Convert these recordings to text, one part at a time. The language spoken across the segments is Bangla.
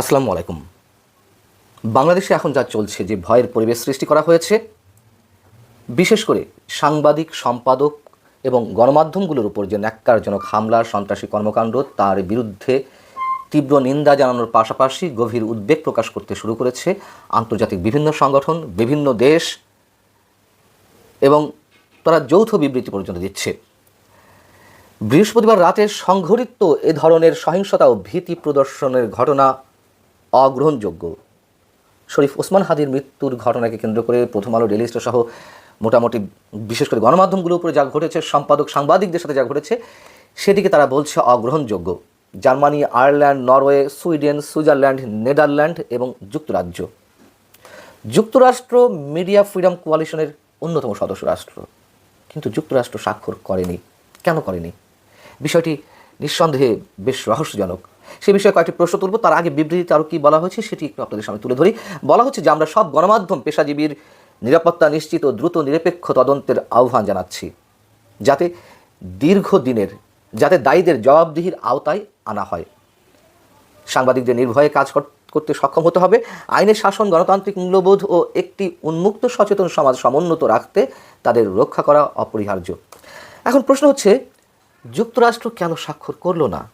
আসসালামু আলাইকুম। বাংলাদেশে এখন যা চলছে, যে ভয়ের পরিবেশ সৃষ্টি করা হয়েছে, বিশেষ করে সাংবাদিক, সম্পাদক এবং গণমাধ্যমগুলোর উপর যে ন্যাক্কারজনক হামলা, সন্ত্রাসী কর্মকাণ্ড, তার বিরুদ্ধে তীব্র নিন্দা জানানোর পাশাপাশি গভীর উদ্বেগ প্রকাশ করতে শুরু করেছে আন্তর্জাতিক বিভিন্ন সংগঠন, বিভিন্ন দেশ এবং তারা যৌথ বিবৃতি পর্যন্ত দিচ্ছে। বৃহস্পতিবার রাতে সংঘটিত এ ধরনের সহিংসতা ও ভীতি প্রদর্শনের ঘটনা অগ্রহণযোগ্য। শরীফ ওসমান হাদির মৃত্যুর ঘটনাকে কেন্দ্র করে প্রথম আলো ডেলি সহ মোটামুটি বিশেষ করে গণমাধ্যমগুলোর উপরে যা ঘটেছে, সম্পাদক সাংবাদিকদের সাথে যা ঘটেছে সেটিকে তারা বলছে অগ্রহণযোগ্য। Germany, Ireland, Norway, Sweden, Switzerland, Netherland এবং যুক্তরাজ্য। যুক্তরাষ্ট্র মিডিয়া ফ্রিডম কোয়ালিশনের অন্যতম সদস্য রাষ্ট্র। কিন্তু যুক্তরাষ্ট্র স্বাক্ষর করেনি। কেন করেনি? বিষয়টি নিঃসন্দেহে বেশ রহস্যজনক। সে বিষয়ে কয়েকটি প্রশ্ন তুলব। তার আগে বিবৃতিতে আরও কী বলা হয়েছে সেটি একটু আপনাদের সামনে তুলে ধরি। বলা হচ্ছে যে, আমরা সব গণমাধ্যম পেশাজীবীর নিরাপত্তা নিশ্চিত ও দ্রুত নিরপেক্ষ তদন্তের আহ্বান জানাচ্ছি, যাতে দীর্ঘদিনের, যাতে দায়ীদের জবাবদিহির আওতায় আনা হয়। সাংবাদিকদের নির্ভয়ে কাজ কর- করতে সক্ষম হতে হবে। আইনের শাসন, গণতান্ত্রিক মূল্যবোধ ও একটি উন্মুক্ত সচেতন সমাজ সমুন্নত রাখতে তাদের রক্ষা করা অপরিহার্য। এখন প্রশ্ন হচ্ছে যুক্তরাষ্ট্র কেন স্বাক্ষর করল না?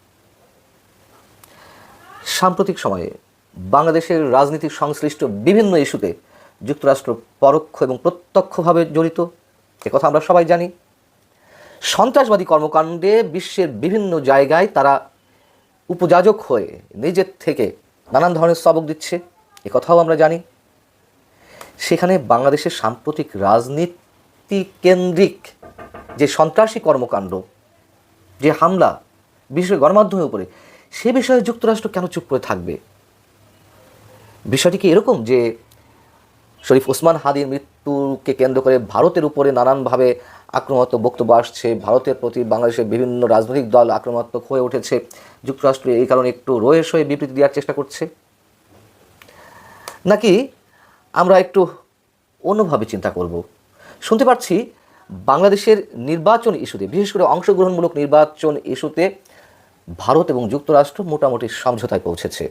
সাম্প্রতিক সময়ে বাংলাদেশের রাজনীতির সংশ্লিষ্ট বিভিন্ন ইস্যুতে যুক্তরাষ্ট্র পরোক্ষ এবং প্রত্যক্ষভাবে জড়িত কথা আমরা সবাই জানি। সন্ত্রাসবাদী কর্মকাণ্ডে বিশ্বের বিভিন্ন জায়গায় তারা উপযাজক হয়ে নিজের থেকে নানান ধরনের সবক দিচ্ছে কথাও আমরা জানি। সেখানে বাংলাদেশের সাম্প্রতিক রাজনীতি কেন্দ্রিক যে সন্ত্রাসী কর্মকাণ্ড যে হামলা বিশেষ গণমাধ্যমের উপরে, সে বিষয়ে যুক্তরাষ্ট্র কেন চুপ করে থাকবে? বিষয়টি কি এরকম যে শরীফ ওসমান হাদির মৃত্যুকে কেন্দ্র করে ভারতের উপরে নানানভাবে আক্রমণাত্মক বক্তব্য আসছে, ভারতের প্রতি বাংলাদেশের বিভিন্ন রাজনৈতিক দল আক্রমণাত্মক হয়ে উঠেছে, যুক্তরাষ্ট্র এই কারণে একটু রয়েস হয়ে বিবৃতি দেওয়ার চেষ্টা করছে? নাকি আমরা একটু অন্যভাবে চিন্তা করব? শুনতে পাচ্ছি বাংলাদেশের নির্বাচন ইস্যুতে, বিশেষ করে অংশগ্রহণমূলক নির্বাচন ইস্যুতে ভারত এবং যুক্তরাষ্ট্র মোটামুটি সমঝোতায় পৌঁছেছে।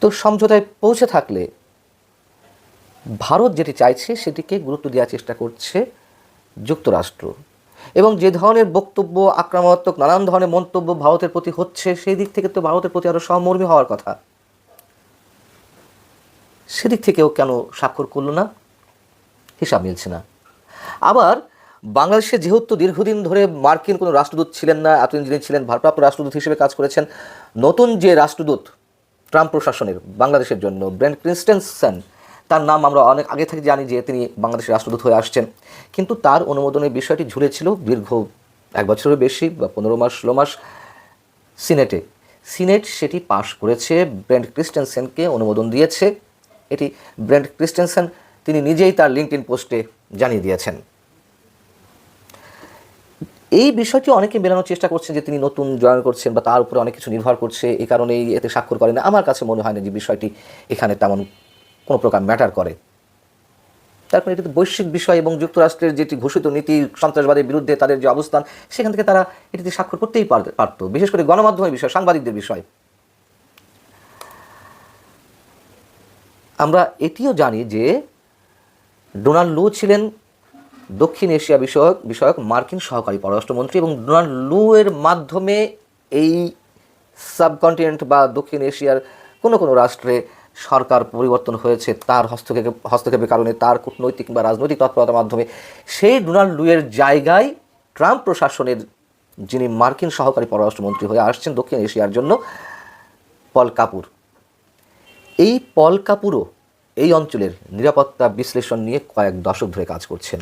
তো সমঝোতায় পৌঁছে থাকলে ভারত যেটি চাইছে সেটিকে গুরুত্ব দেওয়ার চেষ্টা করছে যুক্তরাষ্ট্র। এবং যে ধরনের বক্তব্য, আক্রমণাত্মক, নানান ধরনের মন্তব্য ভারতের প্রতি হচ্ছে, সেই দিক থেকে তো ভারতের প্রতি আরও সহমর্মী হওয়ার কথা। সেদিক থেকেও কেন স্বাক্ষর করল না? হিসাব মিলছে না। আবার বাংলাদেশে যেহেতু দীর্ঘদিন ধরে মার্কিন কোনো রাষ্ট্রদূত ছিলেন না, এতদিন যিনি ছিলেন, ভারপ্রাপ্ত রাষ্ট্রদূত হিসেবে কাজ করেছেন, নতুন যে রাষ্ট্রদূত ট্রাম্প প্রশাসনের বাংলাদেশের জন্য, ব্রেন্ট ক্রিস্টেনসেন, তার নাম আমরা অনেক আগে থেকে জানি যে তিনি বাংলাদেশের রাষ্ট্রদূত হয়ে আসছেন। কিন্তু তার অনুমোদনের বিষয়টি ঝুলেছিল দীর্ঘ এক বছরের বেশি বা পনেরো মাস, ষোলো মাস সিনেটে। সিনেট সেটি পাশ করেছে, ব্রেন্ট ক্রিস্টেনসেনকে অনুমোদন দিয়েছে। এটি ব্রেন্ট ক্রিস্টেনসেন তিনি নিজেই তার লিঙ্কড পোস্টে জানিয়ে দিয়েছেন। এই বিষয়টি অনেকে মেলানোর চেষ্টা করছেন যে তিনি নতুন জয়েন করছেন বা তার উপরে অনেক কিছু নির্ভর করছে এই কারণেই এতে স্বাক্ষর করেন। আমার কাছে মনে হয় না যে বিষয়টি এখানে তেমন কোনো প্রকার ম্যাটার করে। তারপরে এটি বৈশ্বিক বিষয় এবং যুক্তরাষ্ট্রের যেটি ঘোষিত নীতি, সন্ত্রাসবাদের বিরুদ্ধে তাদের যে অবস্থান, সেখান থেকে তারা এটিতে স্বাক্ষর করতেই পার- পারত। বিশেষ করে গণমাধ্যমের বিষয়, সাংবাদিকদের বিষয়। আমরা এটিও জানি যে ডোনাল্ড লু ছিলেন দক্ষিণ এশিয়া বিষয়ক বিষয়ক মার্কিন সহকারী পররাষ্ট্রমন্ত্রী এবং ডোনাল্ড লু এর মাধ্যমে এই সাবকন্টিনেন্ট বা দক্ষিণ এশিয়ার কোনো কোনো রাষ্ট্রে সরকার পরিবর্তন হয়েছে, তার হস্তক্ষেপ, হস্তক্ষেপের কারণে, তার কূটনৈতিক বা রাজনৈতিক তৎপরতার মাধ্যমে। সেই ডোনাল্ড লু এর জায়গায় ট্রাম্প প্রশাসনের যিনি মার্কিন সহকারী পররাষ্ট্রমন্ত্রী হয়ে আসছেন দক্ষিণ এশিয়ার জন্য, পল কাপুর। এই পল কাপুরও এই অঞ্চলের নিরাপত্তা বিশ্লেষণ নিয়ে কয়েক দশক ধরে কাজ করছেন।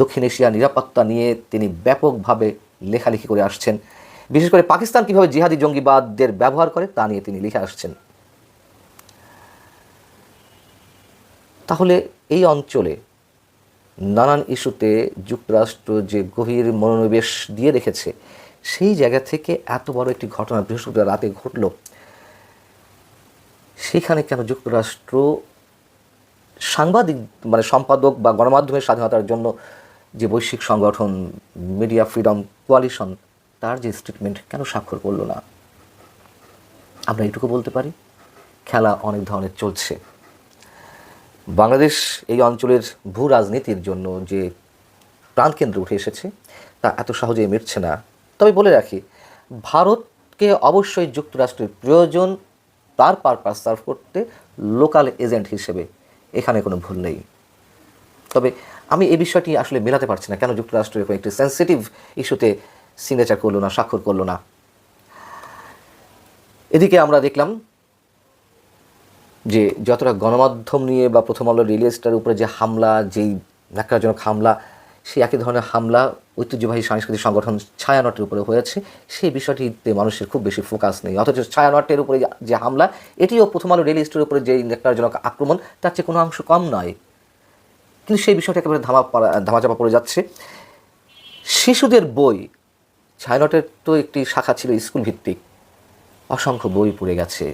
দক্ষিণ এশিয়া নিরাপত্তা নিয়ে তিনি ব্যাপকভাবে লেখালেখি করে আসছেন। বিশেষ করে পাকিস্তান কীভাবে জিহাদি জঙ্গিবাদদের ব্যবহার করে তা নিয়ে তিনি লিখে আসছেন। তাহলে এই অঞ্চলে নানান ইস্যুতে যুক্তরাষ্ট্র যে গভীর মনোনিবেশ দিয়ে রেখেছে, সেই জায়গা থেকে এত বড় একটি ঘটনা বৃহস্পতিবার রাতে ঘটল। সেখানে কেন যুক্তরাষ্ট্র সাংবাদিক মানে সম্পাদক বা গণমাধ্যমের স্বাধীনতার জন্য যে বৈশ্বিক সংগঠন মিডিয়া ফ্রিডম কোয়ালিশন তার যে স্টেটমেন্ট কেন স্বাক্ষর করল না? আমরা এইটুকু বলতে পারি, খেলা অনেক ধরনের চলছে। বাংলাদেশ এই অঞ্চলের ভূ রাজনীতির জন্য যে প্রাণকেন্দ্র উঠে এসেছে, তা এত সহজেই মিটছে না। তবে বলে রাখি, ভারতকে অবশ্যই যুক্তরাষ্ট্রের প্রয়োজন, তার পারপাস সার্ভ করতে লোকাল এজেন্ট হিসেবে এখানে কোনো ভুল নেই। তবে আমি এই বিষয়টি আসলে মেলাতে পারছি না। কেন যুক্তরাষ্ট্র এরকম একটি সেন্সিটিভ ইস্যুতে সিগনেচার করল না, স্বাক্ষর করল না। এদিকে আমরা দেখলাম যে যতটা গণমাধ্যম নিয়ে বা প্রথম আলো রিলিজটার উপরে যে হামলা, যেই ন্যাক্কারজনক হামলা, সেই একই ধরনের হামলা ঐতিহ্যবাহী সাংস্কৃতিক সংগঠন ছায়ানটের উপরে হয়েছে। সেই বিষয়টিতে মানুষের খুব বেশি ফোকাস নেই। অথচ ছায়ানটের উপরে যে হামলা, এটিও প্রথম আলো রিলিজটার উপরে যে ন্যাক্কারজনক আক্রমণ, তার চেয়ে কোনো অংশ কম নয়। কিন্তু সেই বিষয়টা একেবারে ধামা ধামাচাপা পড়ে যাচ্ছে। শিশুদের বই, ছায়ানটের তো একটি শাখা ছিল স্কুল ভিত্তিক অসংখ্য বই পড়ে গেছে।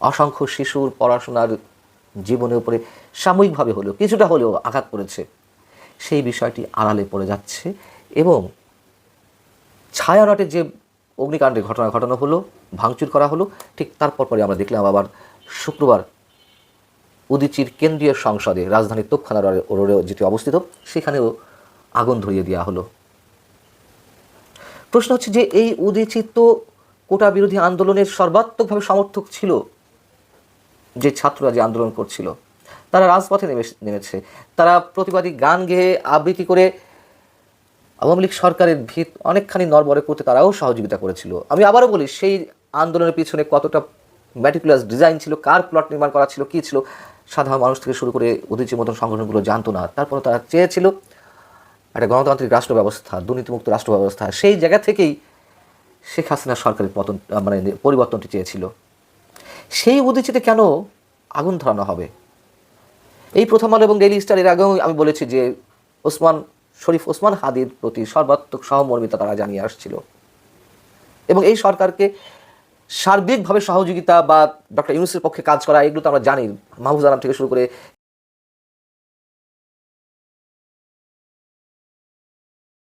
অসংখ্য শিশুর পড়াশোনার জীবনের উপরে সাময়িকভাবে হলেও, কিছুটা হলেও আঘাত পড়েছে সেই বিষয়টি আড়ালে পড়ে যাচ্ছে এবং ছায়ানটের যে অগ্নিকাণ্ডের ঘটনা, ঘটানো হলো, ভাঙচুর করা হলো, ঠিক তারপর পরে আমরা দেখলাম আবার শুক্রবার উদিচির কেন্দ্রীয় সংসদে রাজধানীর তোপখানা রোডে যেটি অবস্থিত, সেখানেও আগুন ধরিয়ে দেওয়া হলো। প্রশ্ন হচ্ছে যে এই উদিচি তো কোটা বিরোধী আন্দোলনের সর্বাত্মকভাবে সমর্থক ছিল, যে ছাত্ররা যে আন্দোলন করছিল, তারা রাজপথে নেমে, নেমেছে। তারা প্রতিবাদী গান গেয়ে আবৃত্তি করে আওয়ামী লীগ সরকারের ভিত অনেকখানি নড়বড়ে করতে তারাও সহযোগিতা করেছিল। আমি আবারও বলি, সেই আন্দোলনের পিছনে কতটা ম্যাটিকুলাস ডিজাইন ছিল, কার প্লট নির্মাণ করা ছিল, কী ছিল সাধারণ মানুষ থেকে শুরু করে উদিচির মতন সংগঠনগুলো জানতো না। তারপরে তারা চেয়েছিল একটা গণতান্ত্রিক রাষ্ট্র ব্যবস্থা, দুর্নীতিমুক্ত রাষ্ট্র ব্যবস্থা। সেই জায়গা থেকেই শেখ হাসিনা সরকারের পতন মানে পরিবর্তনটি চেয়েছিল। সেই উদ্দেশ্যে কেন আগুন ধরানো হবে? এই প্রথম আলো এবং ডেইলি স্টার এর আগেও আমি বলেছি যে ওসমান, শরীফ ওসমান হাদির প্রতি সর্বাত্মক সহমর্মিতা তারা জানিয়ে আসছিল। এবং এই সরকারকে সার্বিকভাবে সহযোগিতা বা ডক্টর ইউনুসের পক্ষে কাজ করা, এগুলো তো আমরা জানি। মাহবুজ আলম থেকে শুরু করে